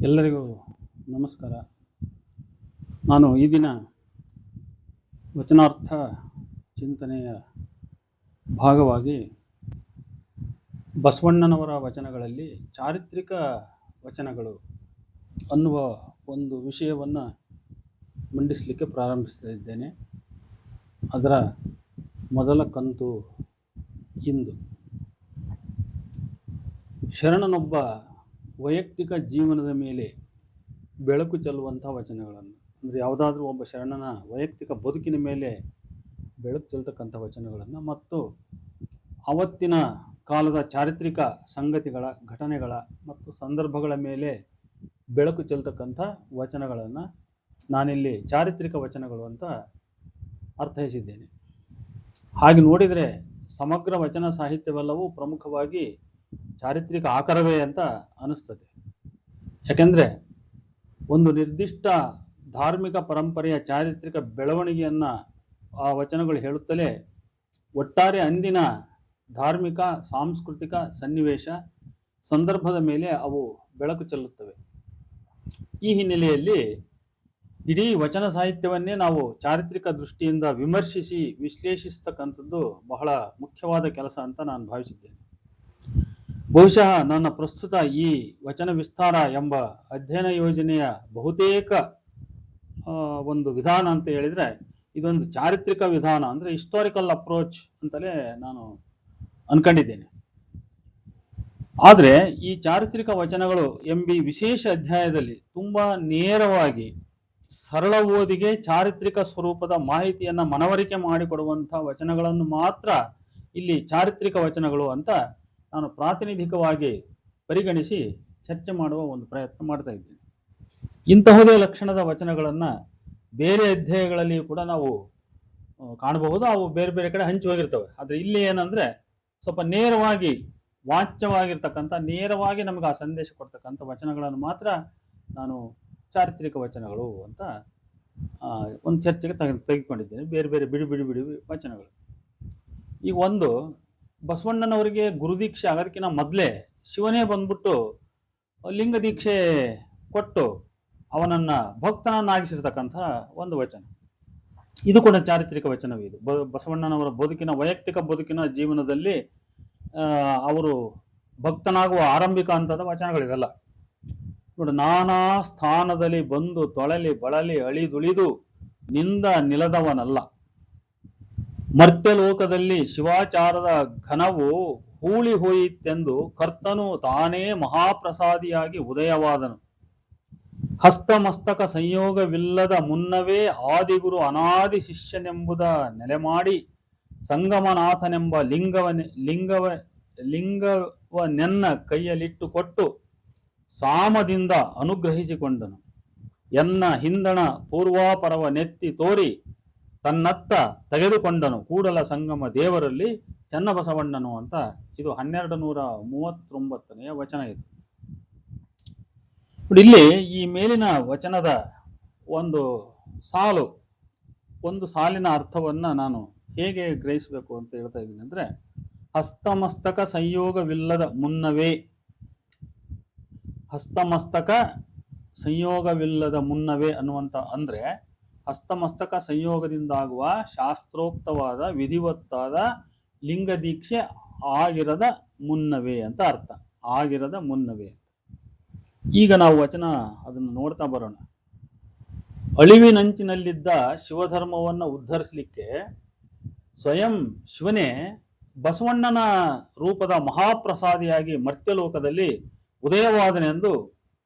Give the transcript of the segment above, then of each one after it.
ಎಲ್ಲರಿಗೂ ನಮಸ್ಕಾರ. ನಾನು ಈ ದಿನ ವಚನಾರ್ಥ ಚಿಂತನೆಯ ಭಾಗವಾಗಿ ಬಸವಣ್ಣನವರ ವಚನಗಳಲ್ಲಿ ಚಾರಿತ್ರಿಕ ವಚನಗಳು ಅನ್ನುವ ಒಂದು ವಿಷಯವನ್ನು ಮಂಡಿಸಲಿಕ್ಕೆ ಪ್ರಾರಂಭಿಸ್ತಾ ಇದ್ದೇನೆ. ಅದರ ಮೊದಲ ಕಂತು ಇಂದು. ಶರಣನೊಬ್ಬ ವೈಯಕ್ತಿಕ ಜೀವನದ ಮೇಲೆ ಬೆಳಕು ಚೆಲ್ಲುವಂಥ ವಚನಗಳನ್ನು. ಅಂದರೆ ಯಾವುದಾದ್ರೂ ಒಬ್ಬ ಶರಣನ ವೈಯಕ್ತಿಕ ಬದುಕಿನ ಮೇಲೆ ಬೆಳಕು ಚೆಲ್ತಕ್ಕಂಥ ವಚನಗಳನ್ನು ಮತ್ತು ಅವತ್ತಿನ ಕಾಲದ ಚಾರಿತ್ರಿಕ ಸಂಗತಿಗಳ, ಘಟನೆಗಳ ಮತ್ತು ಸಂದರ್ಭಗಳ ಮೇಲೆ ಬೆಳಕು ಚೆಲ್ತಕ್ಕಂಥ ವಚನಗಳನ್ನು ನಾನಿಲ್ಲಿ ಚಾರಿತ್ರಿಕ ವಚನಗಳು ಅಂತ ಅರ್ಥೈಸಿದ್ದೇನೆ. ಹಾಗೆ ನೋಡಿದರೆ ಸಮಗ್ರ ವಚನ ಸಾಹಿತ್ಯವೆಲ್ಲವೂ ಪ್ರಮುಖವಾಗಿ ಚಾರಿತ್ರಿಕ ಆಕರವೇ ಅಂತ ಅನಿಸ್ತದೆ ಯಾಕೆಂದರೆ ಒಂದು ನಿರ್ದಿಷ್ಟ ಧಾರ್ಮಿಕ ಪರಂಪರೆಯ ಚಾರಿತ್ರಿಕ ಬೆಳವಣಿಗೆಯನ್ನು ಆ ವಚನಗಳು ಹೇಳುತ್ತಲೇ ಒಟ್ಟಾರೆ ಅಂದಿನ ಧಾರ್ಮಿಕ, ಸಾಂಸ್ಕೃತಿಕ ಸನ್ನಿವೇಶ ಸಂದರ್ಭದ ಮೇಲೆ ಅವು ಬೆಳಕು ಚೆಲ್ಲುತ್ತವೆ. ಈ ಹಿನ್ನೆಲೆಯಲ್ಲಿ ಇಡೀ ವಚನ ಸಾಹಿತ್ಯವನ್ನೇ ನಾವು ಚಾರಿತ್ರಿಕ ದೃಷ್ಟಿಯಿಂದ ವಿಮರ್ಶಿಸಿ, ವಿಶ್ಲೇಷಿಸ್ತಕ್ಕಂಥದ್ದು ಬಹಳ ಮುಖ್ಯವಾದ ಕೆಲಸ ಅಂತ ನಾನು ಭಾವಿಸಿದ್ದೇನೆ. ಬಹುಶಃ ನನ್ನ ಪ್ರಸ್ತುತ ಈ ವಚನ ವಿಸ್ತಾರ ಎಂಬ ಅಧ್ಯಯನ ಯೋಜನೆಯ ಬಹುತೇಕ ಒಂದು ವಿಧಾನ ಅಂತ ಹೇಳಿದರೆ ಇದೊಂದು ಚಾರಿತ್ರಿಕ ವಿಧಾನ ಅಂದರೆ ಹಿಸ್ಟಾರಿಕಲ್ ಅಪ್ರೋಚ್ ಅಂತಲೇ ನಾನು ಅನ್ಕೊಂಡಿದ್ದೇನೆ. ಆದರೆ ಈ ಚಾರಿತ್ರಿಕ ವಚನಗಳು ಎಂಬಿ ವಿಶೇಷ ಅಧ್ಯಾಯದಲ್ಲಿ ತುಂಬ ನೇರವಾಗಿ ಸರಳ ಓದಿಗೆ ಚಾರಿತ್ರಿಕ ಸ್ವರೂಪದ ಮಾಹಿತಿಯನ್ನು ಮನವರಿಕೆ ಮಾಡಿಕೊಡುವಂಥ ವಚನಗಳನ್ನು ಮಾತ್ರ ಇಲ್ಲಿ ಚಾರಿತ್ರಿಕ ವಚನಗಳು ಅಂತ ನಾನು ಪ್ರಾತಿನಿಧಿಕವಾಗಿ ಪರಿಗಣಿಸಿ ಚರ್ಚೆ ಮಾಡುವ ಒಂದು ಪ್ರಯತ್ನ ಮಾಡ್ತಾ ಇದ್ದೇನೆ. ಇಂತಹುದೇ ಲಕ್ಷಣದ ವಚನಗಳನ್ನು ಬೇರೆ ಅಧ್ಯಾಯಗಳಲ್ಲಿ ಕೂಡ ನಾವು ಕಾಣಬಹುದು. ಅವು ಬೇರೆ ಬೇರೆ ಕಡೆ ಹಂಚಿ ಹೋಗಿರ್ತವೆ. ಆದರೆ ಇಲ್ಲಿ ಏನಂದರೆ ಸ್ವಲ್ಪ ನೇರವಾಗಿ ವಾಚ್ಯವಾಗಿರ್ತಕ್ಕಂಥ, ನೇರವಾಗಿ ನಮಗೆ ಆ ಸಂದೇಶ ಕೊಡ್ತಕ್ಕಂಥ ವಚನಗಳನ್ನು ಮಾತ್ರ ನಾನು ಚಾರಿತ್ರಿಕ ವಚನಗಳು ಅಂತ ಒಂದು ಚರ್ಚೆಗೆ ತೆಗೆ ತೆಗೆದುಕೊಂಡಿದ್ದೇನೆ. ಬೇರೆ ಬೇರೆ ಬಿಡಿ ಬಿಡಿ ಬಿಡಿ ವಚನಗಳು. ಈಗ ಒಂದು ಬಸವಣ್ಣನವರಿಗೆ ಗುರುದೀಕ್ಷೆ ಆಗೋದಕ್ಕಿಂತ ಮೊದಲೇ ಶಿವನೇ ಬಂದ್ಬಿಟ್ಟು ಲಿಂಗ ದೀಕ್ಷೆ ಕೊಟ್ಟು ಅವನನ್ನ ಭಕ್ತನನ್ನಾಗಿಸಿರ್ತಕ್ಕಂಥ ಒಂದು ವಚನ. ಇದು ಕೂಡ ಚಾರಿತ್ರಿಕ ವಚನವೇ ಇದು. ಬಸವಣ್ಣನವರ ಬದುಕಿನ ವೈಯಕ್ತಿಕ ಬದುಕಿನ ಜೀವನದಲ್ಲಿ ಅವರು ಭಕ್ತನಾಗುವ ಆರಂಭಿಕ ಅಂತದ ವಚನಗಳಿವೆಲ್ಲ ನೋಡಿ, ನಾನಾ ಸ್ಥಾನದಲ್ಲಿ ಬಂದು ತೊಳಲಿ, ಬಳಲಿ, ಅಳಿದುಳಿದು ನಿಂದ ನಿಲದವನಲ್ಲ. ಮರ್ತ್ಯಲೋಕದಲ್ಲಿ ಶಿವಾಚಾರದ ಘನವು ಹೂಳಿ ಹೋಯಿತೆಂದು ಕರ್ತನು ತಾನೇ ಮಹಾಪ್ರಸಾದಿಯಾಗಿ ಉದಯವಾದನು. ಹಸ್ತಮಸ್ತಕ ಸಂಯೋಗವಿಲ್ಲದ ಮುನ್ನವೇ ಆದಿಗುರು ಅನಾದಿ ಶಿಷ್ಯನೆಂಬುದ ನೆಲೆಮಾಡಿ ಸಂಗಮನಾಥನೆಂಬ ಲಿಂಗವ ಲಿಂಗವ, ಲಿಂಗವನೆನ್ನ ಕೈಯಲ್ಲಿಟ್ಟುಕೊಟ್ಟು ಸಾಮದಿಂದ ಅನುಗ್ರಹಿಸಿಕೊಂಡನು. ಎನ್ನ ಹಿಂದಣ ಪೂರ್ವಾಪರವ ನೆತ್ತಿ ತೋರಿ ತನ್ನತ್ತ ತೆಗೆದುಕೊಂಡನು. ಕೂಡಲ ಸಂಗಮ ದೇವರಲ್ಲಿ ಚನ್ನಬಸವಣ್ಣನು ಅಂತ ಇದು ಹನ್ನೆರಡು ನೂರ ಮೂವತ್ತೊಂಬತ್ತನೆಯ ವಚನ ಇದು. ಇಲ್ಲಿ ಈ ಮೇಲಿನ ವಚನದ ಒಂದು ಸಾಲು, ಒಂದು ಸಾಲಿನ ಅರ್ಥವನ್ನ ನಾನು ಹೇಗೆ ಗ್ರಹಿಸಬೇಕು ಅಂತ ಹೇಳ್ತಾ ಇದ್ದೀನಿ ಅಂದ್ರೆ, ಹಸ್ತಮಸ್ತಕ ಸಂಯೋಗವಿಲ್ಲದ ಮುನ್ನವೇ. ಹಸ್ತಮಸ್ತಕ ಸಂಯೋಗವಿಲ್ಲದ ಮುನ್ನವೇ ಅನ್ನುವಂತ ಅಂದ್ರೆ ಹಸ್ತಮಸ್ತಕ ಸಂಯೋಗದಿಂದಾಗುವ ಶಾಸ್ತ್ರೋಕ್ತವಾದ ವಿಧಿವತ್ತಾದ ಲಿಂಗ ದೀಕ್ಷೆ ಆಗಿರದ ಮುನ್ನವೇ ಅಂತ ಅರ್ಥ. ಆಗಿರದ ಮುನ್ನವೇ ಈಗ ನಾವು ವಚನ ಅದನ್ನು ನೋಡ್ತಾ ಬರೋಣ. ಅಳಿವಿನಂಚಿನಲ್ಲಿದ್ದ ಶಿವಧರ್ಮವನ್ನು ಉದ್ಧರಿಸಲಿಕ್ಕೆ ಸ್ವಯಂ ಶಿವನೇ ಬಸವಣ್ಣನ ರೂಪದ ಮಹಾಪ್ರಸಾದಿಯಾಗಿ ಮರ್ತ್ಯಲೋಕದಲ್ಲಿ ಉದಯವಾದನೆಂದು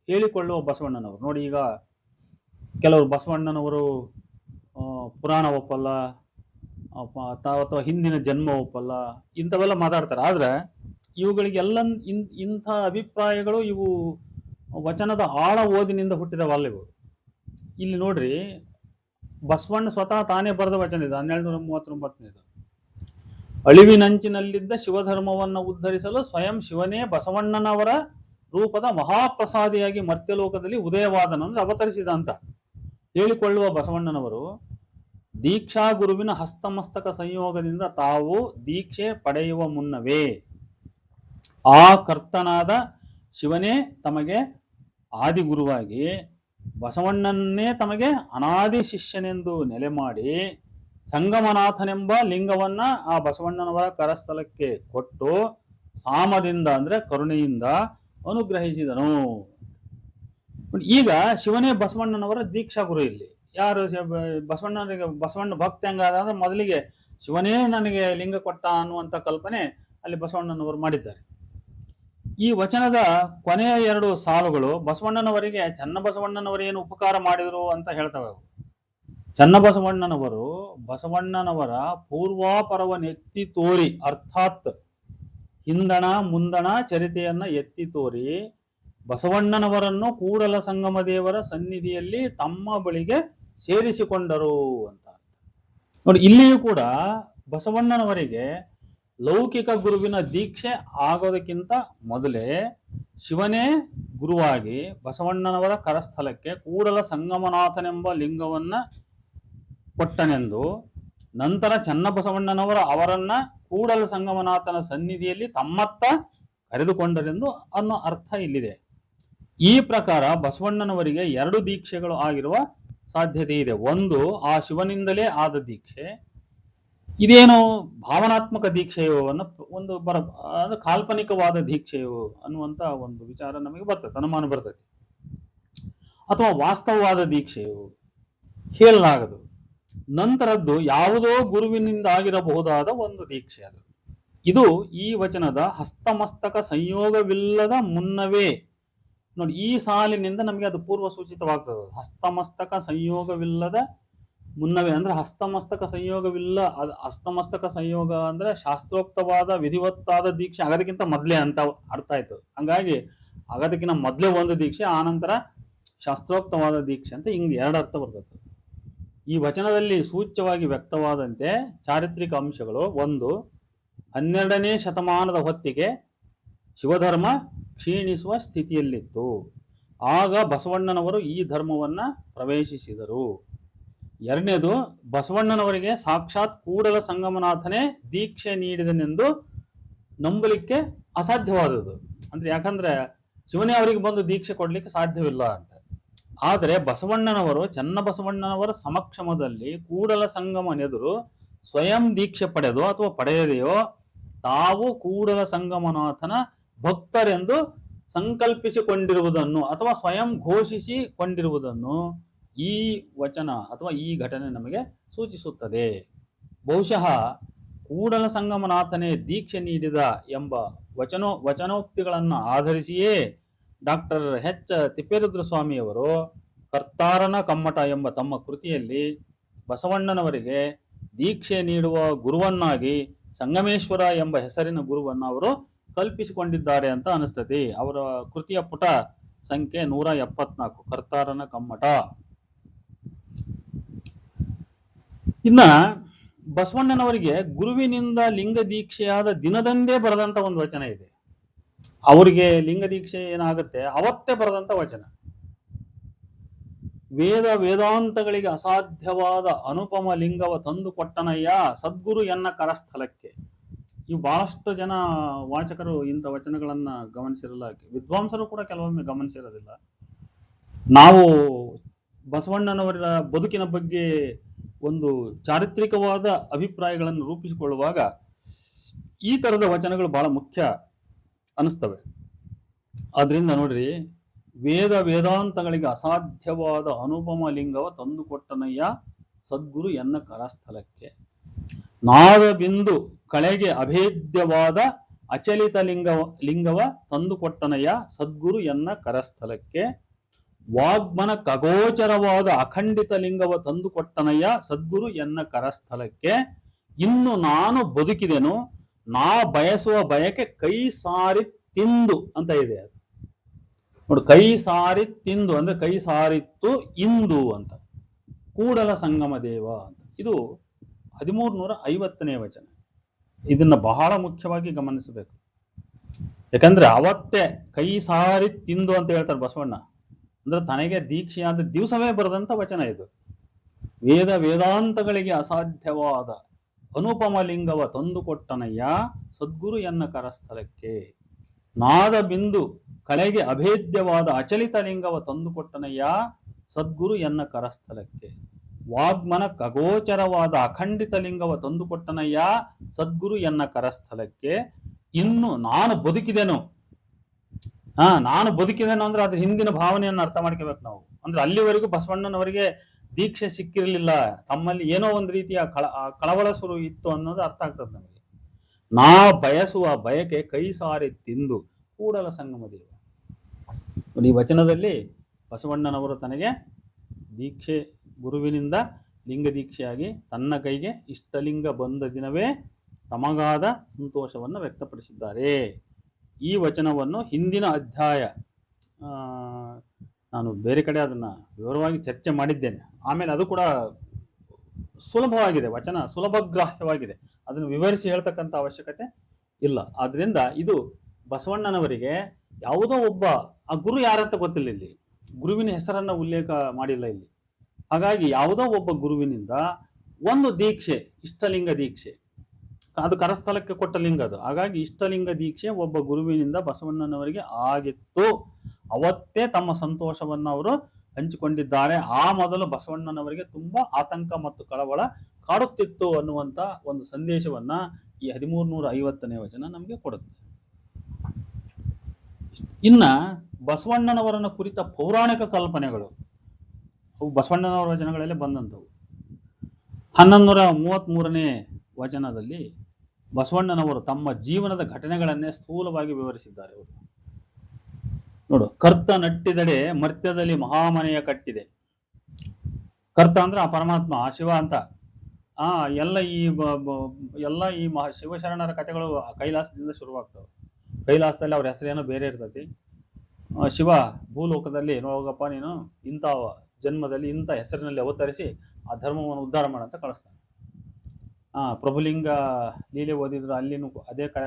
ಹೇಳಿಕೊಳ್ಳುವ ಬಸವಣ್ಣನವರು. ನೋಡಿ ಈಗ ಕೆಲವರು ಬಸವಣ್ಣನವರು ಪುರಾಣ ಒಪ್ಪಲ್ಲ ಅಥವಾ ಹಿಂದಿನ ಜನ್ಮ ಒಪ್ಪಲ್ಲ, ಇಂಥವೆಲ್ಲ ಮಾತಾಡ್ತಾರೆ. ಆದ್ರೆ ಇವುಗಳಿಗೆಲ್ಲ ಇನ್, ಇಂಥ ಅಭಿಪ್ರಾಯಗಳು ಇವು ವಚನದ ಆಳ ಓದಿನಿಂದ ಹುಟ್ಟಿದವಲ್ಲ ಇವು. ಇಲ್ಲಿ ನೋಡ್ರಿ, ಬಸವಣ್ಣ ಸ್ವತಃ ತಾನೇ ಬರೆದ ವಚನ ಇದು ಹನ್ನೆರಡು ನೂರ ಮೂವತ್ತೊಂಬತ್ತನೇದು. ಅಳಿವಿನಂಚಿನಲ್ಲಿದ್ದ ಶಿವಧರ್ಮವನ್ನು ಉದ್ಧರಿಸಲು ಸ್ವಯಂ ಶಿವನೇ ಬಸವಣ್ಣನವರ ರೂಪದ ಮಹಾಪ್ರಸಾದಿಯಾಗಿ ಮರ್ತ್ಯಲೋಕದಲ್ಲಿ ಉದಯವಾದನನ್ನು ಅವತರಿಸಿದ ಅಂತ. ಹೇಳಿಕೊಳ್ಳುವ ಬಸವಣ್ಣನವರು, ದೀಕ್ಷಾ ಗುರುವಿನ ಹಸ್ತಮಸ್ತಕ ಸಂಯೋಗದಿಂದ ತಾವು ದೀಕ್ಷೆ ಪಡೆಯುವ ಮುನ್ನವೇ ಆ ಕರ್ತನಾದ ಶಿವನೇ ತಮಗೆ ಆದಿಗುರುವಾಗಿ ಬಸವಣ್ಣನ್ನೇ ತಮಗೆ ಅನಾದಿ ಶಿಷ್ಯನೆಂದು ನೆಲೆ ಮಾಡಿ ಸಂಗಮನಾಥನೆಂಬ ಲಿಂಗವನ್ನ ಆ ಬಸವಣ್ಣನವರ ಕರಸ್ಥಲಕ್ಕೆ ಕೊಟ್ಟು ಸಾಮದಿಂದ ಅಂದ್ರೆ ಕರುಣೆಯಿಂದ ಅನುಗ್ರಹಿಸಿದನು. ಈಗ ಶಿವನೇ ಬಸವಣ್ಣನವರ ದೀಕ್ಷಾ ಗುರು ಇಲ್ಲಿ. ಯಾರು ಬಸವಣ್ಣನಿಗೆ ಬಸವಣ್ಣ ಭಕ್ತ ಹೆಂಗಾದ ಅಂದ್ರೆ ಮೊದಲಿಗೆ ಶಿವನೇ ನನಗೆ ಲಿಂಗ ಕೊಟ್ಟ ಅನ್ನುವಂಥ ಕಲ್ಪನೆ ಅಲ್ಲಿ ಬಸವಣ್ಣನವರು ಮಾಡಿದ್ದಾರೆ. ಈ ವಚನದ ಕೊನೆಯ ಎರಡು ಸಾಲುಗಳು ಬಸವಣ್ಣನವರಿಗೆ ಚನ್ನಬಸವಣ್ಣನವರು ಏನು ಉಪಕಾರ ಮಾಡಿದರು ಅಂತ ಹೇಳ್ತವೆ ಅವು. ಚನ್ನಬಸವಣ್ಣನವರು ಬಸವಣ್ಣನವರ ಪೂರ್ವಾಪರವ ಎತ್ತಿ ತೋರಿ ಅರ್ಥಾತ್ ಹಿಂದಣ ಮುಂದಣ ಚರಿತೆಯನ್ನ ಎತ್ತಿ ತೋರಿ ಬಸವಣ್ಣನವರನ್ನು ಕೂಡಲ ಸಂಗಮ ದೇವರ ಸನ್ನಿಧಿಯಲ್ಲಿ ತಮ್ಮ ಬಳಿಗೆ ಸೇರಿಸಿಕೊಂಡರು ಅಂತ ನೋಡಿ, ಇಲ್ಲಿಯೂ ಕೂಡ ಬಸವಣ್ಣನವರಿಗೆ ಲೌಕಿಕ ಗುರುವಿನ ದೀಕ್ಷೆ ಆಗೋದಕ್ಕಿಂತ ಮೊದಲೇ ಶಿವನೇ ಗುರುವಾಗಿ ಬಸವಣ್ಣನವರ ಕರಸ್ಥಲಕ್ಕೆ ಕೂಡಲ ಸಂಗಮನಾಥನೆಂಬ ಲಿಂಗವನ್ನ ಕೊಟ್ಟನೆಂದು, ನಂತರ ಚನ್ನಬಸವಣ್ಣನವರ ಅವರನ್ನ ಕೂಡಲ ಸಂಗಮನಾಥನ ಸನ್ನಿಧಿಯಲ್ಲಿ ತಮ್ಮತ್ತ ಕರೆದುಕೊಂಡರೆಂದು ಅನ್ನೋ ಅರ್ಥ ಇಲ್ಲಿದೆ. ಈ ಪ್ರಕಾರ ಬಸವಣ್ಣನವರಿಗೆ ಎರಡು ದೀಕ್ಷೆಗಳು ಆಗಿರುವ ಸಾಧ್ಯತೆ ಇದೆ. ಒಂದು, ಆ ಶಿವನಿಂದಲೇ ಆದ ದೀಕ್ಷೆ. ಇದೇನು ಭಾವನಾತ್ಮಕ ದೀಕ್ಷೆಯೋ ಅನ್ನೋ ಒಂದು ಬರ ಅಂದ್ರೆ ಕಾಲ್ಪನಿಕವಾದ ದೀಕ್ಷೆಯು ಅನ್ನುವಂತ ಒಂದು ವಿಚಾರ ನಮಗೆ ಬರ್ತದೆ, ಅನುಮಾನ ಬರ್ತದೆ. ಅಥವಾ ವಾಸ್ತವವಾದ ದೀಕ್ಷೆಯು ಹೇಳಲಾಗದು. ನಂತರದ್ದು ಯಾವುದೋ ಗುರುವಿನಿಂದ ಆಗಿರಬಹುದಾದ ಒಂದು ದೀಕ್ಷೆ ಅದು. ಇದು ಈ ವಚನದ ಹಸ್ತಮಸ್ತಕ ಸಂಯೋಗವಿಲ್ಲದ ಮುನ್ನವೇ. ನೋಡಿ, ಈ ಸಾಲಿನಿಂದ ನಮಗೆ ಅದು ಪೂರ್ವ ಸೂಚಿತವಾಗ್ತದೆ ಹಸ್ತಮಸ್ತಕ ಸಂಯೋಗವಿಲ್ಲದ ಮುನ್ನವೇ ಅಂದ್ರೆ ಹಸ್ತಮಸ್ತಕ ಸಂಯೋಗವಿಲ್ಲ, ಅದು ಹಸ್ತಮಸ್ತಕ ಸಂಯೋಗ ಅಂದ್ರೆ ಶಾಸ್ತ್ರೋಕ್ತವಾದ ವಿಧಿವತ್ತಾದ ದೀಕ್ಷೆ ಅಗದಕ್ಕಿಂತ ಮೊದಲೇ ಅಂತ ಅರ್ಥ ಆಯ್ತು. ಹಂಗಾಗಿ ಅಗದಕ್ಕಿಂತ ಮೊದಲೇ ಒಂದು ದೀಕ್ಷೆ ಆನಂತರ ಶಾಸ್ತ್ರೋಕ್ತವಾದ ದೀಕ್ಷೆ ಅಂತ ಹಿಂಗೆ ಎರಡು ಅರ್ಥ ಬರ್ತದೆ. ಈ ವಚನದಲ್ಲಿ ಸೂಚ್ಯವಾಗಿ ವ್ಯಕ್ತವಾದಂತೆ ಚಾರಿತ್ರಿಕ ಅಂಶಗಳು ಒಂದು, ಹನ್ನೆರಡನೇ ಶತಮಾನದ ಹೊತ್ತಿಗೆ ಶಿವಧರ್ಮ ಕ್ಷೀಣಿಸುವ ಸ್ಥಿತಿಯಲ್ಲಿತ್ತು. ಆಗ ಬಸವಣ್ಣನವರು ಈ ಧರ್ಮವನ್ನ ಪ್ರವೇಶಿಸಿದರು. ಎರಡನೇದು, ಬಸವಣ್ಣನವರಿಗೆ ಸಾಕ್ಷಾತ್ ಕೂಡಲ ಸಂಗಮನಾಥನೇ ದೀಕ್ಷೆ ನೀಡಿದನೆಂದು ನಂಬಲಿಕ್ಕೆ ಅಸಾಧ್ಯವಾದದ್ದು. ಅಂದ್ರೆ ಯಾಕಂದ್ರೆ ಶಿವನೇ ಅವರಿಗೆ ಬಂದು ದೀಕ್ಷೆ ಕೊಡಲಿಕ್ಕೆ ಸಾಧ್ಯವಿಲ್ಲ ಅಂತ. ಆದರೆ ಬಸವಣ್ಣನವರು, ಚನ್ನಬಸವಣ್ಣನವರ ಸಮಕ್ಷಮದಲ್ಲಿ ಕೂಡಲ ಸಂಗಮನೆದುರು ಸ್ವಯಂ ದೀಕ್ಷೆ ಪಡೆದೋ ಅಥವಾ ಪಡೆಯದೆಯೋ ತಾವು ಕೂಡಲ ಸಂಗಮನಾಥನ ಭಕ್ತರೆಂದು ಸಂಕಲ್ಪಿಸಿಕೊಂಡಿರುವುದನ್ನು ಅಥವಾ ಸ್ವಯಂ ಘೋಷಿಸಿಕೊಂಡಿರುವುದನ್ನು ಈ ವಚನ ಅಥವಾ ಈ ಘಟನೆ ನಮಗೆ ಸೂಚಿಸುತ್ತದೆ. ಬಹುಶಃ ಕೂಡಲ ಸಂಗಮನಾಥನೇ ದೀಕ್ಷೆ ನೀಡಿದ ಎಂಬ ವಚನೋ, ವಚನೋಕ್ತಿಗಳನ್ನು ಆಧರಿಸಿಯೇ ಡಾಕ್ಟರ್ ಎಚ್. ತಿಪ್ಪೇರುದ್ರ ಸ್ವಾಮಿಯವರು ಕರ್ತಾರನ ಕಮ್ಮಟ ಎಂಬ ತಮ್ಮ ಕೃತಿಯಲ್ಲಿ ಬಸವಣ್ಣನವರಿಗೆ ದೀಕ್ಷೆ ನೀಡುವ ಗುರುವನ್ನಾಗಿ ಸಂಗಮೇಶ್ವರ ಎಂಬ ಹೆಸರಿನ ಗುರುವನ್ನು ಅವರು ಕಲ್ಪಿಸಿಕೊಂಡಿದ್ದಾರೆ ಅಂತ ಅನಿಸ್ತತಿ ಅವರ ಕೃತಿಯ ಪುಟ ಸಂಖ್ಯೆ ನೂರ ಎಪ್ಪತ್ನಾಲ್ಕು. ಕರ್ತಾರನ ಕಮ್ಮಟ. ಇನ್ನ ಬಸವಣ್ಣನವರಿಗೆ ಗುರುವಿನಿಂದ ಲಿಂಗ ದೀಕ್ಷೆಯಾದ ದಿನದಂದೇ ಬರೆದಂತ ಒಂದು ವಚನ ಇದೆ. ಅವರಿಗೆ ಲಿಂಗ ದೀಕ್ಷೆ ಏನಾಗುತ್ತೆ? ಅವತ್ತೇ ಬರೆದಂತ ವಚನ. ವೇದ ವೇದಾಂತಗಳಿಗೆ ಅಸಾಧ್ಯವಾದ ಅನುಪಮ ಲಿಂಗವ ತಂದು ಕೊಟ್ಟನಯ್ಯ, ಸದ್ಗುರು ಎನ್ನ ಕರಸ್ಥಲಕ್ಕೆ. ಇವು ಬಹಳಷ್ಟು ಜನ ವಾಚಕರು ಇಂಥ ವಚನಗಳನ್ನ ಗಮನಿಸಿರಲ್ಲ. ವಿದ್ವಾಂಸರು ಕೂಡ ಕೆಲವೊಮ್ಮೆ ಗಮನಿಸಿರೋದಿಲ್ಲ. ನಾವು ಬಸವಣ್ಣನವರ ಬದುಕಿನ ಬಗ್ಗೆ ಒಂದು ಚಾರಿತ್ರಿಕವಾದ ಅಭಿಪ್ರಾಯಗಳನ್ನು ರೂಪಿಸಿಕೊಳ್ಳುವಾಗ ಈ ತರದ ವಚನಗಳು ಬಹಳ ಮುಖ್ಯ ಅನಿಸ್ತವೆ ಆದ್ರಿಂದ ನೋಡ್ರಿ, ವೇದ ವೇದಾಂತಗಳಿಗೆ ಅಸಾಧ್ಯವಾದ ಅನುಪಮ ಲಿಂಗವ ತಂದುಕೊಟ್ಟನಯ್ಯ ಸದ್ಗುರು ಎನ್ನ ಕರಸ್ಥಲಕ್ಕೆ ನಾದ ಬಿಂದು ಕಳೆಗೆ ಅಭೇದ್ಯವಾದ ಅಚಲಿತ ಲಿಂಗ, ಲಿಂಗವ ತಂದುಕೊಟ್ಟನಯ್ಯ ಸದ್ಗುರು ಎನ್ನ ಕರಸ್ಥಲಕ್ಕೆ. ವಾಗ್ಮನ ಖಗೋಚರವಾದ ಅಖಂಡಿತ ಲಿಂಗವ ತಂದುಕೊಟ್ಟನಯ್ಯ ಸದ್ಗುರು ಎನ್ನ ಕರಸ್ಥಲಕ್ಕೆ. ಇನ್ನು ನಾನು ಬದುಕಿದೆನು, ನಾ ಬಯಸುವ ಬಯಕೆ ಕೈ ಸಾರಿ ತಿಂದು ಅಂತ ಇದೆ ಅದು. ನೋಡಿ, ಕೈ ಸಾರಿ ತಿಂದು ಅಂದ್ರೆ ಕೈ ಸಾರಿತ್ತು ಇಂದು ಅಂತ. ಕೂಡಲ ಸಂಗಮ ದೇವ ಅಂತ. ಇದು ಹದಿಮೂರು ನೂರ ಐವತ್ತನೇ ವಚನ. ಇದನ್ನ ಬಹಳ ಮುಖ್ಯವಾಗಿ ಗಮನಿಸಬೇಕು. ಯಾಕಂದ್ರೆ ಅವತ್ತೇ ಕೈ ಸಾರಿ ತಿಂದು ಅಂತ ಹೇಳ್ತಾರೆ ಬಸವಣ್ಣ. ಅಂದ್ರೆ ತನಗೆ ದೀಕ್ಷೆಯಾದ ದಿವಸವೇ ಬರೆದಂತ ವಚನ ಇದು. ವೇದ ವೇದಾಂತಗಳಿಗೆ ಅಸಾಧ್ಯವಾದ ಅನುಪಮ ಲಿಂಗವ ತಂದುಕೊಟ್ಟನಯ್ಯ ಸದ್ಗುರು ಎನ್ನ ಕರಸ್ಥಲಕ್ಕೆ. ನಾದ ಬಿಂದು ಕಳೆಗೆ ಅಭೇದ್ಯವಾದ ಅಚಲಿತ ಲಿಂಗವ ತಂದುಕೊಟ್ಟನಯ್ಯ ಸದ್ಗುರು ಎನ್ನ ಕರಸ್ಥಲಕ್ಕೆ. ವಾಗ್ಮನ ಖಗೋಚರವಾದ ಅಖಂಡಿತ ಲಿಂಗವ ತಂದುಕೊಟ್ಟನಯ್ಯ ಸದ್ಗುರು ಎನ್ನ ಕರಸ್ಥಲಕ್ಕೆ ಇನ್ನು ನಾನು ಬದುಕಿದೆನು. ಹಾ, ನಾನು ಬದುಕಿದೆನು ಅಂದ್ರೆ ಅದ್ರ ಹಿಂದಿನ ಭಾವನೆಯನ್ನು ಅರ್ಥ ಮಾಡ್ಕೋಬೇಕು ನಾವು. ಅಂದ್ರೆ ಅಲ್ಲಿವರೆಗೂ ಬಸವಣ್ಣನವರಿಗೆ ದೀಕ್ಷೆ ಸಿಕ್ಕಿರಲಿಲ್ಲ. ತಮ್ಮಲ್ಲಿ ಏನೋ ಒಂದು ರೀತಿಯ ಕಳ ಕಳವಳ ಸುರು ಇತ್ತು ಅನ್ನೋದು ಅರ್ಥ ಆಗ್ತದೆ ನಮಗೆ. ನಾ ಬಯಸುವ ಬಯಕೆ ಕೈ ಸಾರಿ ತಿಂದು ಕೂಡಲ ಸಂಗಮ ದೇವ. ಈ ವಚನದಲ್ಲಿ ಬಸವಣ್ಣನವರು ತನಗೆ ದೀಕ್ಷೆ ಗುರುವಿನಿಂದ ಲಿಂಗ ದೀಕ್ಷೆಯಾಗಿ ತನ್ನ ಕೈಗೆ ಇಷ್ಟಲಿಂಗ ಬಂದ ದಿನವೇ ತಮಗಾದ ಸಂತೋಷವನ್ನು ವ್ಯಕ್ತಪಡಿಸಿದ್ದಾರೆ. ಈ ವಚನವನ್ನು ಹಿಂದಿನ ಅಧ್ಯಾಯ ನಾನು ಬೇರೆ ಕಡೆ ಅದನ್ನು ವಿವರವಾಗಿ ಚರ್ಚೆ ಮಾಡಿದ್ದೇನೆ. ಆಮೇಲೆ ಅದು ಕೂಡ ಸುಲಭವಾಗಿದೆ. ವಚನ ಸುಲಭಗ್ರಾಹ್ಯವಾಗಿದೆ. ಅದನ್ನು ವಿವರಿಸಿ ಹೇಳ್ತಕ್ಕಂಥ ಅವಶ್ಯಕತೆ ಇಲ್ಲ. ಆದ್ದರಿಂದ ಇದು ಬಸವಣ್ಣನವರಿಗೆ ಯಾವುದೋ ಒಬ್ಬ, ಆ ಗುರು ಯಾರಂತ ಗೊತ್ತಿಲ್ಲ ಇಲ್ಲಿ. ಗುರುವಿನ ಹೆಸರನ್ನು ಉಲ್ಲೇಖ ಮಾಡಿಲ್ಲ ಇಲ್ಲಿ. ಹಾಗಾಗಿ ಯಾವುದೋ ಒಬ್ಬ ಗುರುವಿನಿಂದ ಒಂದು ದೀಕ್ಷೆ, ಇಷ್ಟಲಿಂಗ ದೀಕ್ಷೆ. ಅದು ಕರಸ್ಥಲಕ್ಕೆ ಕೊಟ್ಟ ಲಿಂಗ ಅದು. ಹಾಗಾಗಿ ಇಷ್ಟಲಿಂಗ ದೀಕ್ಷೆ ಒಬ್ಬ ಗುರುವಿನಿಂದ ಬಸವಣ್ಣನವರಿಗೆ ಆಗಿತ್ತು. ಅವತ್ತೇ ತಮ್ಮ ಸಂತೋಷವನ್ನು ಅವರು ಹಂಚಿಕೊಂಡಿದ್ದಾರೆ. ಆ ಮೊದಲು ಬಸವಣ್ಣನವರಿಗೆ ತುಂಬಾ ಆತಂಕ ಮತ್ತು ಕಳವಳ ಕಾಡುತ್ತಿತ್ತು ಅನ್ನುವಂತ ಒಂದು ಸಂದೇಶವನ್ನ ಈ ಹದಿಮೂರು ನೂರ ಐವತ್ತನೇ ವಚನ ನಮಗೆ ಕೊಡುತ್ತೆ. ಇನ್ನ ಬಸವಣ್ಣನವರನ್ನ ಕುರಿತ ಪೌರಾಣಿಕ ಕಲ್ಪನೆಗಳು ಅವು ಬಸವಣ್ಣನವರ ವಚನಗಳಲ್ಲೇ ಬಂದಂಥವು. ಹನ್ನೊಂದು ನೂರ ವಚನದಲ್ಲಿ ಬಸವಣ್ಣನವರು ತಮ್ಮ ಜೀವನದ ಘಟನೆಗಳನ್ನೇ ಸ್ಥೂಲವಾಗಿ ವಿವರಿಸಿದ್ದಾರೆ ಅವರು. ನೋಡು, ಕರ್ತ ನಟ್ಟಿದಡೆ ಮರ್ತ್ಯದಲ್ಲಿ ಮಹಾಮನೆಯ ಕಟ್ಟಿದೆ. ಕರ್ತ ಅಂದ್ರೆ ಆ ಪರಮಾತ್ಮ, ಆ ಶಿವ ಅಂತ. ಆ, ಎಲ್ಲ ಈ ಎಲ್ಲ ಈ ಮಹಾ, ಶಿವಶರಣರ ಕಥೆಗಳು ಕೈಲಾಸದಿಂದ ಶುರುವಾಗ್ತವೆ. ಕೈಲಾಸದಲ್ಲಿ ಅವ್ರ ಹೆಸರೇನೋ ಬೇರೆ ಇರ್ತತಿ. ಶಿವ, ಭೂಲೋಕದಲ್ಲಿ ಹೋಗಪ್ಪ ನೀನು ಇಂಥ ಜನ್ಮದಲ್ಲಿ ಇಂಥ ಹೆಸರಿನಲ್ಲಿ ಅವತರಿಸಿ ಆ ಧರ್ಮವನ್ನು ಉದ್ಧಾರ ಮಾಡಂತ ಕಳಿಸ್ತಾನೆ ಆ ಪ್ರಭುಲಿಂಗ ಲೀಲೆ ಓದಿದ್ರು ಅಲ್ಲಿನೂ ಅದೇ ಕ,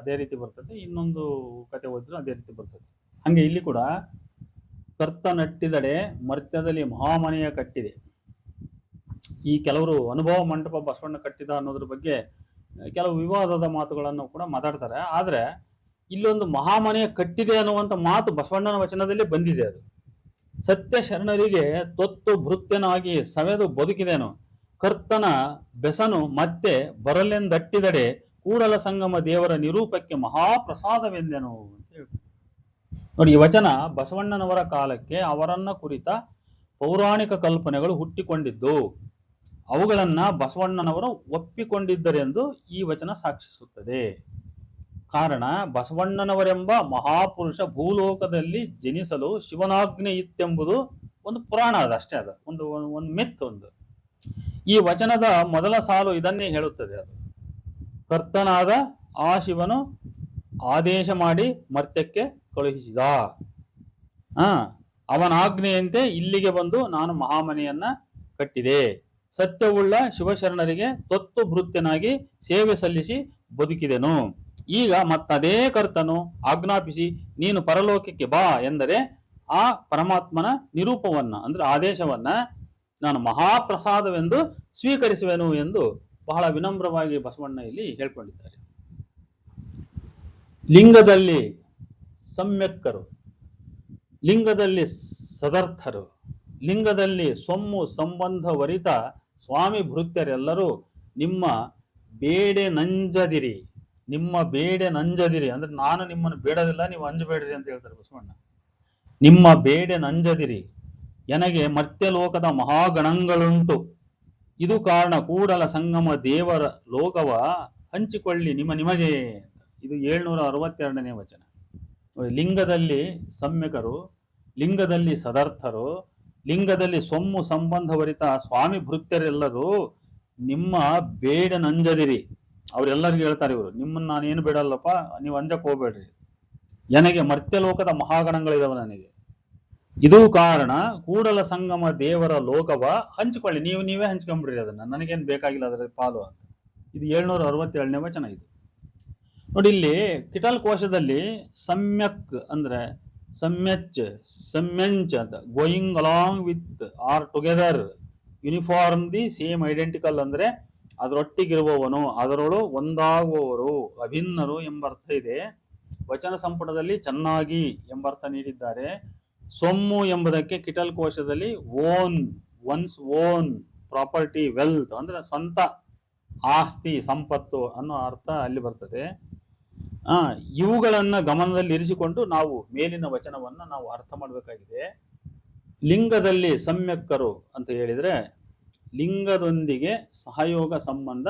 ಅದೇ ರೀತಿ ಬರ್ತದೆ, ಇನ್ನೊಂದು ಕತೆ ಓದಿದ್ರು ಅದೇ ರೀತಿ ಬರ್ತದೆ. ಹಂಗೆ ಇಲ್ಲಿ ಕೂಡ ಕರ್ತ ನಟ್ಟಿದಡೆ ಮರ್ತ್ಯದಲ್ಲಿ ಮಹಾಮನೆಯ ಕಟ್ಟಿದೆ. ಈ ಕೆಲವರು ಅನುಭವ ಮಂಟಪ ಬಸವಣ್ಣ ಕಟ್ಟಿದ ಅನ್ನೋದ್ರ ಬಗ್ಗೆ ಕೆಲವು ವಿವಾದದ ಮಾತುಗಳನ್ನು ಕೂಡ ಮಾತಾಡ್ತಾರೆ. ಆದರೆ ಇಲ್ಲೊಂದು ಮಹಾಮನೆಯ ಕಟ್ಟಿದೆ ಅನ್ನುವಂಥ ಮಾತು ಬಸವಣ್ಣನ ವಚನದಲ್ಲಿ ಬಂದಿದೆ ಅದು. ಸತ್ಯ ಶರಣರಿಗೆ ತೊತ್ತು ಭೃತ್ಯನಾಗಿ ಸವೆದು ಬದುಕಿದೆನು. ಕರ್ತನ ಬೆಸನು ಮತ್ತೆ ಬರಲೆಂದಟ್ಟಿದಡೆ ಕೂಡಲ ಸಂಗಮ ದೇವರ ನಿರೂಪಕ್ಕೆ ಮಹಾಪ್ರಸಾದವೆಂದೆನು ಅಂತ ಹೇಳ್ತಾರೆ ನೋಡಿ, ಈ ವಚನ ಬಸವಣ್ಣನವರ ಕಾಲಕ್ಕೆ ಅವರನ್ನ ಕುರಿತ ಪೌರಾಣಿಕ ಕಲ್ಪನೆಗಳು ಹುಟ್ಟಿಕೊಂಡಿದ್ದು. ಅವುಗಳನ್ನ ಬಸವಣ್ಣನವರು ಒಪ್ಪಿಕೊಂಡಿದ್ದರೆಂದು ಈ ವಚನ ಸಾಕ್ಷಿಸುತ್ತದೆ. ಕಾರಣ ಬಸವಣ್ಣನವರೆಂಬ ಮಹಾಪುರುಷ ಭೂಲೋಕದಲ್ಲಿ ಜನಿಸಲು ಶಿವನಾಜ್ಞೆ ಇತ್ತೆಂಬುದು ಒಂದು ಪುರಾಣ ಅದು ಅಷ್ಟೇ ಅದು. ಒಂದು ಒಂದು ಮಿತ್ ಒಂದು. ಈ ವಚನದ ಮೊದಲ ಸಾಲು ಇದನ್ನೇ ಹೇಳುತ್ತದೆ ಅದು. ಕರ್ತನಾದ ಆ ಶಿವನು ಆದೇಶ ಮಾಡಿ ಮರ್ತ್ಯಕ್ಕೆ ಕಳುಹಿಸಿದ. ಆ ಅವನ ಆಜ್ಞೆಯಂತೆ ಇಲ್ಲಿಗೆ ಬಂದು ನಾನು ಮಹಾಮನೆಯನ್ನ ಕಟ್ಟಿದೆ. ಸತ್ಯವುಳ್ಳ ಶಿವಶರಣರಿಗೆ ತೊತ್ತು ಭೃತ್ಯನಾಗಿ ಸೇವೆ ಸಲ್ಲಿಸಿ ಬದುಕಿದೆನು. ಈಗ ಮತ್ತದೇ ಕರ್ತನು ಆಜ್ಞಾಪಿಸಿ, ನೀನು ಪರಲೋಕಕ್ಕೆ ಬಾ ಎಂದರೆ ಆ ಪರಮಾತ್ಮನ ನಿರೂಪವನ್ನ, ಅಂದ್ರೆ ಆದೇಶವನ್ನ ನಾನು ಮಹಾಪ್ರಸಾದವೆಂದು ಸ್ವೀಕರಿಸುವೆನು ಎಂದು ಬಹಳ ವಿನಮ್ರವಾಗಿ ಬಸವಣ್ಣ ಇಲ್ಲಿ ಹೇಳ್ಕೊಂಡಿದ್ದಾರೆ. ಲಿಂಗದಲ್ಲಿ ಸಮ್ಯಕ್ಕರು, ಲಿಂಗದಲ್ಲಿ ಸದರ್ಥರು, ಲಿಂಗದಲ್ಲಿ ಸೊಮ್ಮು ಸಂಬಂಧವರಿತ ಸ್ವಾಮಿ ಭೃತ್ಯರೆಲ್ಲರೂ ನಿಮ್ಮ ಬೇಡೆ ನಂಜದಿರಿ. ನಿಮ್ಮ ಬೇಡೆ ನಂಜದಿರಿ. ಅಂದ್ರೆ ನಾನು ನಿಮ್ಮನ್ನು ಬೇಡದಿಲ್ಲ, ನೀವು ಅಂಜಬೇಡ್ರಿ ಅಂತ ಹೇಳ್ತಾರೆ ಬಸವಣ್ಣ. ನಿಮ್ಮ ಬೇಡೆ ನಂಜದಿರಿ. ನನಗೆ ಮರ್ತ್ಯಲೋಕದ ಮಹಾಗಣಗಳುಂಟು. ಇದು ಕಾರಣ ಕೂಡಲ ಸಂಗಮ ದೇವರ ಲೋಕವ ಹಂಚಿಕೊಳ್ಳಿ ನಿಮ್ಮ ನಿಮಗೆ. ಇದು ಏಳ್ನೂರ ಅರವತ್ತೆರಡನೇ ವಚನ ಲಿಂಗದಲ್ಲಿ ಸಮ್ಯಕರು, ಲಿಂಗದಲ್ಲಿ ಸದರ್ಥರು, ಲಿಂಗದಲ್ಲಿ ಸೊಮ್ಮು ಸಂಬಂಧ ಸ್ವಾಮಿ ಭೃತ್ಯರೆಲ್ಲರೂ ನಿಮ್ಮ ಬೇಡ ನಂಜದಿರಿ. ಅವರೆಲ್ಲರಿಗೂ ಹೇಳ್ತಾರೆ ಇವರು, ನಿಮ್ಮನ್ನ ನಾನೇನು ಬೇಡಲ್ಲಪ್ಪ, ನೀವು ಅಂಜಕ್ ಹೋಗ್ಬೇಡ್ರಿ. ನನಗೆ ಮರ್ತ್ಯಲೋಕದ ಮಹಾಗಣಗಳಿದಾವೆ ನನಗೆ ಇದು ಕಾರಣ ಕೂಡಲ ಸಂಗಮ ದೇವರ ಲೋಕವ ಹಂಚಿಕೊಳ್ಳಿ. ನೀವು ನೀವೇ ಹಂಚ್ಕೊಂಡ್ಬಿಡ್ರಿ ಅದನ್ನ. ನನಗೇನು ಬೇಕಾಗಿಲ್ಲ ಅದರ ಪಾಲು ಅಂತ. ಇದು ಏಳ್ನೂರ ಅರವತ್ತೇಳನೇ ವಚನ ಇದು. ನೋಡಿ ಇಲ್ಲಿ ಕಿಟಲ್ ಕೋಶದಲ್ಲಿ ಸಮ್ಯಕ್ ಅಂದ್ರೆ ಸಮ್ಯಚ್, ಸಮ್ಯಂಚ್ ಅಂತ, going along with, or together, uniform the same identical ಅಂದ್ರೆ ಅದರೊಟ್ಟಿಗಿರುವವನು, ಅದರೊಳು ಒಂದಾಗುವವರು, ಅಭಿನ್ನರು ಎಂಬರ್ಥ ಇದೆ. ವಚನ ಸಂಪುಟದಲ್ಲಿ ಚೆನ್ನಾಗಿ ಎಂಬರ್ಥ ನೀಡಿದ್ದಾರೆ. ಸೊಮ್ಮು ಎಂಬುದಕ್ಕೆ ಕಿಟಲ್ ಕೋಶದಲ್ಲಿ own one's own property wealth ಅಂದ್ರೆ ಸ್ವಂತ ಆಸ್ತಿ, ಸಂಪತ್ತು ಅನ್ನೋ ಅರ್ಥ ಅಲ್ಲಿ ಬರ್ತದೆ. ಆ, ಇವುಗಳನ್ನ ಗಮನದಲ್ಲಿ ಇರಿಸಿಕೊಂಡು ನಾವು ಮೇಲಿನ ವಚನವನ್ನ ನಾವು ಅರ್ಥ ಮಾಡಬೇಕಾಗಿದೆ. ಲಿಂಗದಲ್ಲಿ ಸಮ್ಯಕ್ಕರು ಅಂತ ಹೇಳಿದ್ರೆ ಲಿಂಗದೊಂದಿಗೆ ಸಹಯೋಗ ಸಂಬಂಧ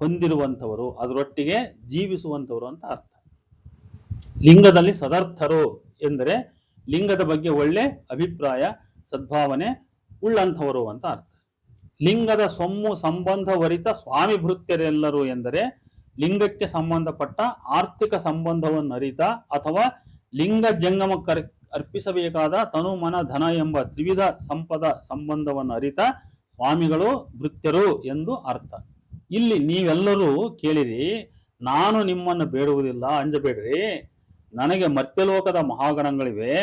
ಹೊಂದಿರುವಂಥವರು, ಅದರೊಟ್ಟಿಗೆ ಜೀವಿಸುವಂಥವರು ಅಂತ ಅರ್ಥ. ಲಿಂಗದಲ್ಲಿ ಸದರ್ಥರು ಎಂದರೆ ಲಿಂಗದ ಬಗ್ಗೆ ಒಳ್ಳೆ ಅಭಿಪ್ರಾಯ, ಸದ್ಭಾವನೆ ಉಳ್ಳಂಥವರು ಅಂತ ಅರ್ಥ. ಲಿಂಗದ ಸೊಮ್ಮು ಸಂಬಂಧವರಿತ ಸ್ವಾಮಿ ಭೃತ್ಯರೆಲ್ಲರೂ ಎಂದರೆ ಲಿಂಗಕ್ಕೆ ಸಂಬಂಧಪಟ್ಟ ಆರ್ಥಿಕ ಸಂಬಂಧವನ್ನು ಅರಿತ ಅಥವಾ ಲಿಂಗ ಜಂಗಮಕ್ಕೆ ಅರ್ಪಿಸಬೇಕಾದ ತನು ಮನ ಧನ ಎಂಬ ತ್ರಿವಿಧ ಸಂಪದ ಸಂಬಂಧವನ್ನು ಅರಿತ ಸ್ವಾಮಿಗಳು ಭೃತ್ಯರು ಎಂದು ಅರ್ಥ. ಇಲ್ಲಿ ನೀವೆಲ್ಲರೂ ಕೇಳಿರಿ, ನಾನು ನಿಮ್ಮನ್ನು ಬೇಡುವುದಿಲ್ಲ, ಅಂಜಬೇಡ್ರಿ. ನನಗೆ ಮರ್ತ್ಯಲೋಕದ ಮಹಾಗಣಗಳಿವೆ.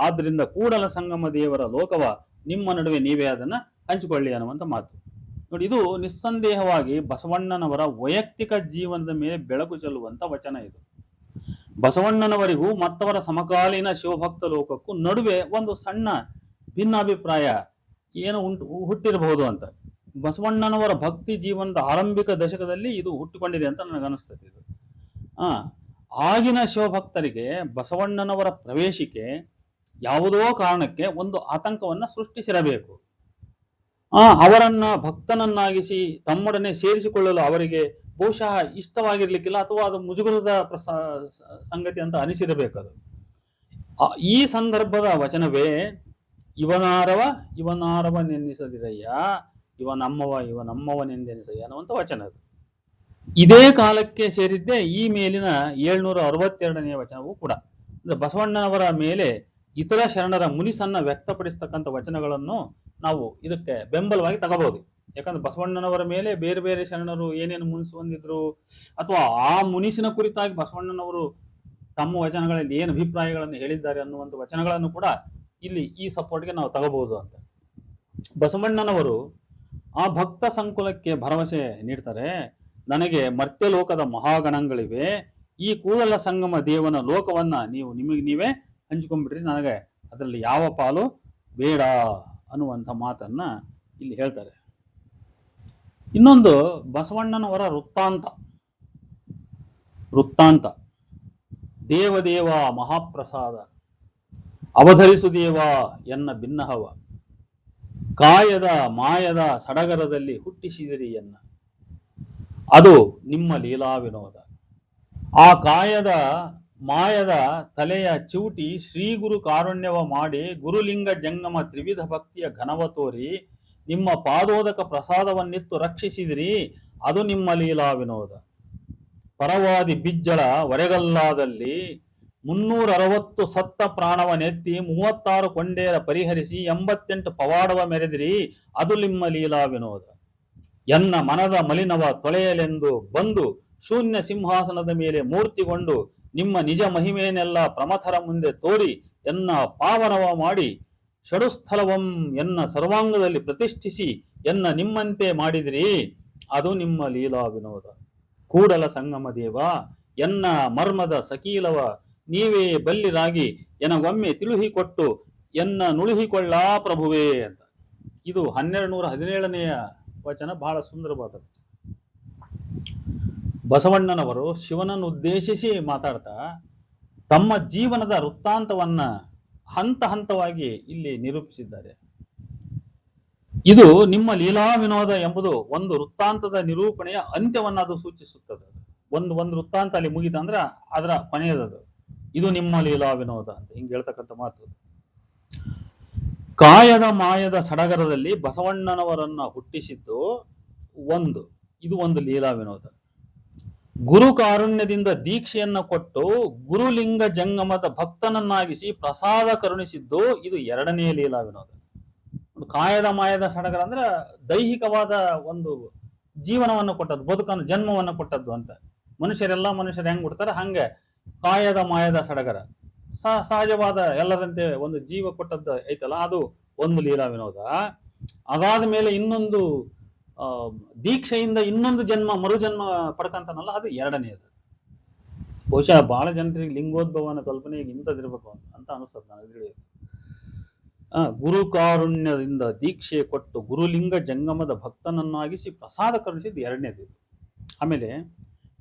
ಆದ್ದರಿಂದ ಕೂಡಲ ಸಂಗಮ ದೇವರ ಲೋಕವ ನಿಮ್ಮ ನಡುವೆ ನೀವೇ ಅದನ್ನು ಹಂಚಿಕೊಳ್ಳಿ ಅನ್ನುವಂಥ ಮಾತು. ನೋಡಿ, ಇದು ನಿಸ್ಸಂದೇಹವಾಗಿ ಬಸವಣ್ಣನವರ ವೈಯಕ್ತಿಕ ಜೀವನದ ಮೇಲೆ ಬೆಳಕು ಚೆಲ್ಲುವಂಥ ವಚನ ಇದು. ಬಸವಣ್ಣನವರಿಗೂ ಮತ್ತವರ ಸಮಕಾಲೀನ ಶಿವಭಕ್ತ ಲೋಕಕ್ಕೂ ನಡುವೆ ಒಂದು ಸಣ್ಣ ಭಿನ್ನಾಭಿಪ್ರಾಯ ಏನು ಉಂಟು, ಹುಟ್ಟಿರಬಹುದು ಅಂತ. ಬಸವಣ್ಣನವರ ಭಕ್ತಿ ಜೀವನದ ಆರಂಭಿಕ ದಶಕದಲ್ಲಿ ಇದು ಹುಟ್ಟಿಕೊಂಡಿದೆ ಅಂತ ನನಗನ್ನಿಸ್ತದೆ ಇದು. ಆ, ಆಗಿನ ಶಿವಭಕ್ತರಿಗೆ ಬಸವಣ್ಣನವರ ಪ್ರವೇಶಿಕೆ ಯಾವುದೋ ಕಾರಣಕ್ಕೆ ಒಂದು ಆತಂಕವನ್ನು ಸೃಷ್ಟಿಸಿರಬೇಕು. ಆ, ಅವರನ್ನ ಭಕ್ತನನ್ನಾಗಿಸಿ ತಮ್ಮೊಡನೆ ಸೇರಿಸಿಕೊಳ್ಳಲು ಅವರಿಗೆ ಬಹುಶಃ ಇಷ್ಟವಾಗಿರ್ಲಿಕ್ಕಿಲ್ಲ ಅಥವಾ ಅದು ಮುಜುಗರದ ಪ್ರಸ, ಸಂಗತಿ ಅಂತ ಅನಿಸಿರಬೇಕು ಅದು ಈ ಸಂದರ್ಭದ ವಚನವೇ ಇವನಾರವ ಇವನಾರವ ನೆನ್ನಿಸದಿರಯ್ಯ. ಇವನಮ್ಮವ ಇವನಮ್ಮವ ಇವ ನಮ್ಮವನೆಂದೆನಿಸಯ್ಯ ಅನ್ನುವಂಥ ವಚನ ಅದು. ಇದೇ ಕಾಲಕ್ಕೆ ಸೇರಿದ್ದೇ ಈ ಮೇಲಿನ ಏಳ್ನೂರ ಅರವತ್ತೆರಡನೆಯ ವಚನವೂ ಕೂಡ. ಅಂದ್ರೆ ಬಸವಣ್ಣನವರ ಮೇಲೆ ಇತರ ಶರಣರ ಮುನಿಸನ್ನ ವ್ಯಕ್ತಪಡಿಸ್ತಕ್ಕಂಥ ವಚನಗಳನ್ನು ನಾವು ಇದಕ್ಕೆ ಬೆಂಬಲವಾಗಿ ತಗೋಬಹುದು ಯಾಕಂದ್ರೆ ಬಸವಣ್ಣನವರ ಮೇಲೆ ಬೇರೆ ಬೇರೆ ಶರಣರು ಏನೇನು ಮುನಿಸು ಹೊಂದಿದ್ರು ಅಥವಾ ಆ ಮುನಿಸಿನ ಕುರಿತಾಗಿ ಬಸವಣ್ಣನವರು ತಮ್ಮ ವಚನಗಳಲ್ಲಿ ಏನು ಅಭಿಪ್ರಾಯಗಳನ್ನು ಹೇಳಿದ್ದಾರೆ ಅನ್ನುವಂಥ ವಚನಗಳನ್ನು ಕೂಡ ಇಲ್ಲಿ ಈ ಸಪೋರ್ಟ್ಗೆ ನಾವು ತಗೋಬಹುದು ಅಂತ. ಬಸವಣ್ಣನವರು ಆ ಭಕ್ತ ಸಂಕುಲಕ್ಕೆ ಭರವಸೆ ನೀಡ್ತಾರೆ, ನನಗೆ ಮರ್ತ್ಯಲೋಕದ ಮಹಾಗಣಗಳಿವೆ, ಈ ಕೂಡಲ ಸಂಗಮ ದೇವನ ಲೋಕವನ್ನ ನೀವು ನಿಮಗೆ ನೀವೇ ಹಂಚಿಕೊಂಡ್ಬಿಟ್ರಿ ನನಗೆ ಅದರಲ್ಲಿ ಯಾವ ಪಾಲು ಬೇಡ ಅನ್ನುವಂಥ ಮಾತನ್ನ ಇಲ್ಲಿ ಹೇಳ್ತಾರೆ. ಇನ್ನೊಂದು ಬಸವಣ್ಣನವರ ವೃತ್ತಾಂತ. ವೃತ್ತಾಂತ. ದೇವದೇವ ಮಹಾಪ್ರಸಾದ. ಅವಧರಿಸು ದೇವ ಎನ್ನ ಭಿನ್ನಹವ ಕಾಯದ ಮಾಯದ ಸಡಗರದಲ್ಲಿ ಹುಟ್ಟಿಸಿದಿರಿ ಎನ್ನ. ಅದು ನಿಮ್ಮ ಲೀಲಾ ವಿನೋದ ಆ ಕಾಯದ ಮಾಯದ ತಲೆಯ ಚೂಟಿ ಶ್ರೀ ಗುರು ಕಾರುಣ್ಯವ ಮಾಡಿ ಗುರುಲಿಂಗ ಜಂಗಮ ತ್ರಿವಿಧ ಭಕ್ತಿಯ ಘನವ ತೋರಿ ನಿಮ್ಮ ಪಾದೋದಕ ಪ್ರಸಾದವನ್ನಿತ್ತು ರಕ್ಷಿಸಿದಿರಿ, ಅದು ನಿಮ್ಮ ಲೀಲಾ ವಿನೋದ ಪರವಾದಿ ಬಿಜ್ಜಳ ಒರೆಗಲ್ಲಾದಲ್ಲಿ ಮುನ್ನೂರ ಅರವತ್ತು ಸತ್ತ ಪ್ರಾಣವನೆತ್ತಿ ಮೂವತ್ತಾರು ಕೊಂಡೇರ ಪರಿಹರಿಸಿ ಎಂಬತ್ತೆಂಟು ಪವಾಡವ ಮೆರೆದಿರಿ, ಅದು ನಿಮ್ಮ ಲೀಲಾ ವಿನೋದ ಎನ್ನ ಮನದ ಮಲಿನವ ತೊಳೆಯಲೆಂದು ಬಂದು ಶೂನ್ಯ ಸಿಂಹಾಸನದ ಮೇಲೆ ಮೂರ್ತಿಗೊಂಡು ನಿಮ್ಮ ನಿಜ ಮಹಿಮೆಯನ್ನೆಲ್ಲ ಪ್ರಮಥರ ಮುಂದೆ ತೋರಿ ಎನ್ನ ಪಾವನವ ಮಾಡಿ ಷಡುಸ್ಥಲವಂ ಎನ್ನ ಸರ್ವಾಂಗದಲ್ಲಿ ಪ್ರತಿಷ್ಠಿಸಿ ಎನ್ನ ನಿಮ್ಮಂತೆ ಮಾಡಿದಿರಿ, ಅದು ನಿಮ್ಮ ಲೀಲಾ ವಿನೋದ ಕೂಡಲ ಸಂಗಮ ದೇವ, ಎನ್ನ ಮರ್ಮದ ಸಕೀಲವ ನೀವೇ ಬಲ್ಲಿರಾಗಿ ಎನಗೊಮ್ಮೆ ತಿಳುಹಿಕೊಟ್ಟು ಎನ್ನ ನುಳುಹಿಕೊಳ್ಳಾ ಪ್ರಭುವೇ ಅಂತ. ಇದು ಹನ್ನೆರಡು ನೂರ ಹದಿನೇಳನೆಯ ವಚನ ಬಹಳ ಸುಂದರವಾದ ಬಸವಣ್ಣನವರು ಶಿವನನ್ನು ಉದ್ದೇಶಿಸಿ ಮಾತಾಡ್ತಾ, ತಮ್ಮ ಜೀವನದ ವೃತ್ತಾಂತವನ್ನ ಹಂತ ಹಂತವಾಗಿ ಇಲ್ಲಿ ನಿರೂಪಿಸಿದ್ದಾರೆ. ಇದು ನಿಮ್ಮ ಲೀಲಾ ವಿನೋದ ಎಂಬುದು ಒಂದು ವೃತ್ತಾಂತದ ನಿರೂಪಣೆಯ ಅಂತ್ಯವನ್ನ ಅದು ಸೂಚಿಸುತ್ತದೆ. ಒಂದು ಒಂದು ವೃತ್ತಾಂತ ಅಲ್ಲಿ ಮುಗಿತಂದ್ರ ಅದರ ಕೊನೆಯದದು. ಇದು ನಿಮ್ಮ ಲೀಲಾ ವಿನೋದ ಅಂತ ಹಿಂಗೆ ಹೇಳ್ತಕ್ಕಂಥ ಮಾತು ಕಾಯದ ಮಾಯದ ಸಡಗರದಲ್ಲಿ ಬಸವಣ್ಣನವರನ್ನ ಹುಟ್ಟಿಸಿದ್ದು ಒಂದು, ಇದು ಒಂದು ಲೀಲಾ ವಿನೋದ ಗುರು ಕಾರುಣ್ಯದಿಂದ ದೀಕ್ಷೆಯನ್ನು ಕೊಟ್ಟು ಗುರುಲಿಂಗ ಜಂಗಮದ ಭಕ್ತನನ್ನಾಗಿಸಿ ಪ್ರಸಾದ ಕರುಣಿಸಿದ್ದು ಇದು ಎರಡನೇ ಲೀಲಾ ವಿನೋದ ಕಾಯದ ಮಾಯದ ಸಡಗರ ಅಂದ್ರೆ ದೈಹಿಕವಾದ ಒಂದು ಜೀವನವನ್ನು ಕೊಟ್ಟದ್ದು, ಬದುಕನ್ನು, ಜನ್ಮವನ್ನು ಕೊಟ್ಟದ್ದು ಅಂತ. ಮನುಷ್ಯರೆಲ್ಲ ಮನುಷ್ಯರು ಹೆಂಗ್ ಬಿಡ್ತಾರೆ ಹಂಗೆ ಕಾಯದ ಮಾಯದ ಸಡಗರ. ಸಹ ಸಹಜವಾದ ಎಲ್ಲರಂತೆ ಒಂದು ಜೀವ ಕೊಟ್ಟದ್ದು ಐತಲ್ಲ, ಅದು ಒಂದು ಲೀಲಾ ವಿನೋದ. ಅದಾದ ಮೇಲೆ ಇನ್ನೊಂದು ದೀಕ್ಷೆಯಿಂದ ಇನ್ನೊಂದು ಜನ್ಮ, ಮರುಜನ್ಮ ಪಡ್ಕಂತಾನಲ್ಲ, ಅದು ಎರಡನೆಯದು ಬಹುಶಃ ಬಹಳ ಜನರಿಗೆ ಲಿಂಗೋದ್ಭವನ ಕಲ್ಪನೆ ಇಂಥದಿರ್ಬೇಕು ಅಂತ ಅನಿಸ್ತದೆ ನನಗೆ ಗುರು ಕಾರುಣ್ಯದಿಂದ ದೀಕ್ಷೆ ಕೊಟ್ಟು ಗುರುಲಿಂಗ ಜಂಗಮದ ಭಕ್ತನನ್ನಾಗಿಸಿ ಪ್ರಸಾದ ಕರುಣಿಸಿದ್ದು ಎರಡನೇದು ಆಮೇಲೆ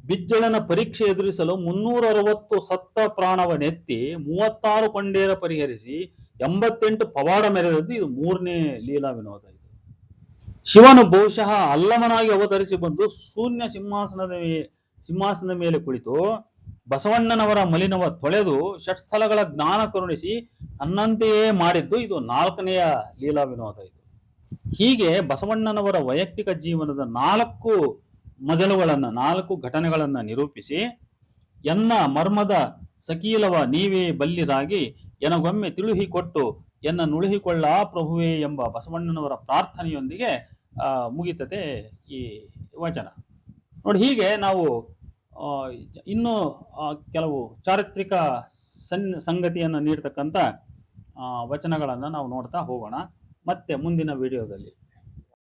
ಬಿಜ್ಜಳನ ಪರೀಕ್ಷೆ ಎದುರಿಸಲು ಮುನ್ನೂರ ಅರವತ್ತು ಸತ್ತ ಪ್ರಾಣವನ್ನೆತ್ತಿ ಮೂವತ್ತಾರು ಪಂಡೇರ ಪರಿಹರಿಸಿ ಎಂಬತ್ತೆಂಟು ಪವಾಡ ಮೆರೆದದ್ದು ಇದು ಮೂರನೇ ಲೀಲಾ ವಿನೋದ ಇದು. ಶಿವನು ಬಹುಶಃ ಅಲ್ಲಮನಾಗಿ ಅವತರಿಸಿ ಬಂದು ಶೂನ್ಯ ಸಿಂಹಾಸನದ ಸಿಂಹಾಸನದ ಮೇಲೆ ಕುಳಿತು ಬಸವಣ್ಣನವರ ಮಲಿನವ ತೊಳೆದು ಷಟ್ಸ್ಥಲಗಳ ಜ್ಞಾನ ಕರುಣಿಸಿ ತನ್ನಂತೆಯೇ ಮಾಡಿದ್ದು ಇದು ನಾಲ್ಕನೆಯ ಲೀಲಾ ವಿನೋದ ಇದು. ಹೀಗೆ ಬಸವಣ್ಣನವರ ವೈಯಕ್ತಿಕ ಜೀವನದ ನಾಲ್ಕು ಮಜಲುಗಳನ್ನ ನಾಲ್ಕು ಘಟನೆಗಳನ್ನು ನಿರೂಪಿಸಿ ಎನ್ನ ಮರ್ಮದ ಸಕೀಲವ ನೀವೇ ಬಲ್ಲಿರಾಗಿ ಎನಗೊಮ್ಮೆ ತಿಳುಹಿಕೊಟ್ಟು ಎನ್ನ ನುಳುಹಿಕೊಳ್ಳ ಪ್ರಭುವೇ ಎಂಬ ಬಸವಣ್ಣನವರ ಪ್ರಾರ್ಥನೆಯೊಂದಿಗೆ ಆ, ಮುಗಿತತೆ ಈ ವಚನ. ನೋಡಿ ಹೀಗೆ ನಾವು ಇನ್ನೂ ಕೆಲವು ಚಾರಿತ್ರಿಕ ಸನ್ ಸಂಗತಿಯನ್ನು ನೀಡ್ತಕ್ಕಂಥ ವಚನಗಳನ್ನು ನಾವು ನೋಡ್ತಾ ಹೋಗೋಣ. ಮತ್ತೆ ಮುಂದಿನ ವಿಡಿಯೋದಲ್ಲಿ.